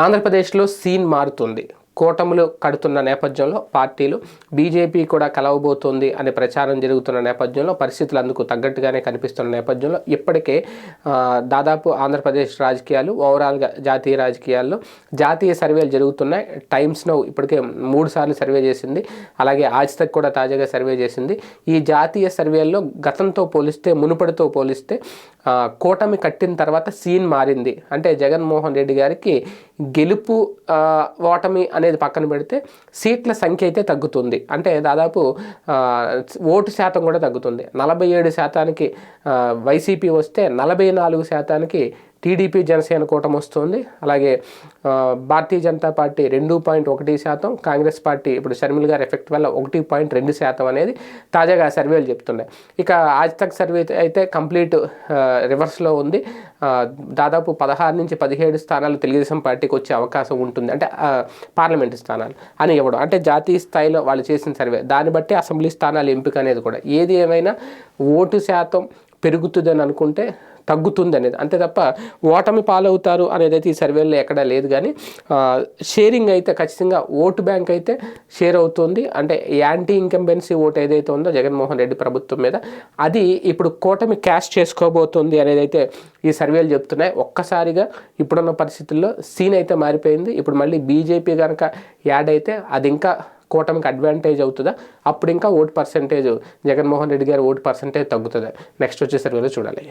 ఆంధ్రప్రదేశ్లో సీన్ మారుతుంది. కూటములు కడుతున్న నేపథ్యంలో పార్టీలు బీజేపీ కూడా కలవబోతోంది అనే ప్రచారం జరుగుతున్న నేపథ్యంలో పరిస్థితులు అందుకు తగ్గట్టుగానే కనిపిస్తున్న నేపథ్యంలో ఇప్పటికే దాదాపు ఆంధ్రప్రదేశ్ రాజకీయాలు ఓవరాల్గా జాతీయ రాజకీయాల్లో జాతీయ సర్వేలు జరుగుతున్నాయి. టైమ్స్ నౌ ఇప్పటికే మూడు సార్లు సర్వే చేసింది. అలాగే ఆజ్ తక్ కూడా తాజాగా సర్వే చేసింది. ఈ జాతీయ సర్వేల్లో గతంతో పోలిస్తే మునుపటితో పోలిస్తే కూటమి కట్టిన తర్వాత సీన్ మారింది. అంటే జగన్మోహన్ రెడ్డి గారికి గెలుపు ఓటమి అనేది పక్కన పెడితే సీట్ల సంఖ్య అయితే తగ్గుతుంది. అంటే దాదాపు ఓటు శాతం కూడా తగ్గుతుంది. నలభై ఏడు శాతానికి వైసీపీ వస్తే నలభై నాలుగు శాతానికి టీడీపీ జనసేన కూటమి వస్తుంది. అలాగే భారతీయ జనతా పార్టీ రెండు పాయింట్ ఒకటి శాతం కాంగ్రెస్ పార్టీ ఇప్పుడు షర్మిల్ గారి ఎఫెక్ట్ వల్ల ఒకటి పాయింట్ రెండు శాతం అనేది తాజాగా సర్వేలు చెప్తున్నాయి. ఇక ఆజ్ తక్ సర్వే అయితే కంప్లీట్ రివర్స్లో ఉంది. దాదాపు పదహారు నుంచి పదిహేడు స్థానాలు తెలుగుదేశం పార్టీకి వచ్చే అవకాశం ఉంటుంది. అంటే పార్లమెంటు స్థానాలు అని ఇవ్వడం. అంటే జాతీయ స్థాయిలో వాళ్ళు చేసిన సర్వే. దాన్ని బట్టి అసెంబ్లీ స్థానాల ఎంపిక అనేది కూడా. ఏది ఏమైనా ఓటు శాతం పెరుగుతుందని అనుకుంటే తగ్గుతుంది అనేది అంతే తప్ప ఓటమి పాలవుతారు అనేది అయితే ఈ సర్వేల్లో ఎక్కడా లేదు కానీ షేరింగ్ అయితే ఖచ్చితంగా ఓటు బ్యాంక్ అయితే షేర్ అవుతుంది. అంటే యాంటీ ఇంకంబెన్సీ ఓటు ఏదైతే ఉందో జగన్మోహన్ రెడ్డి ప్రభుత్వం మీద అది ఇప్పుడు కూటమి క్యాష్ చేసుకోబోతుంది అనేది అయితే ఈ సర్వేలు చెప్తున్నాయి. ఒక్కసారిగా ఇప్పుడున్న పరిస్థితుల్లో సీన్ అయితే మారిపోయింది. ఇప్పుడు మళ్ళీ బీజేపీ కనుక యాడ్ అయితే అది ఇంకా కూటమికి అడ్వాంటేజ్ అవుతుందా? అప్పుడు ఇంకా ఓటు పర్సంటేజ్ జగన్మోహన్ రెడ్డి గారి ఓటు పర్సంటేజ్ తగ్గుతుంది? నెక్స్ట్ వచ్చేసరికి చూడాలి.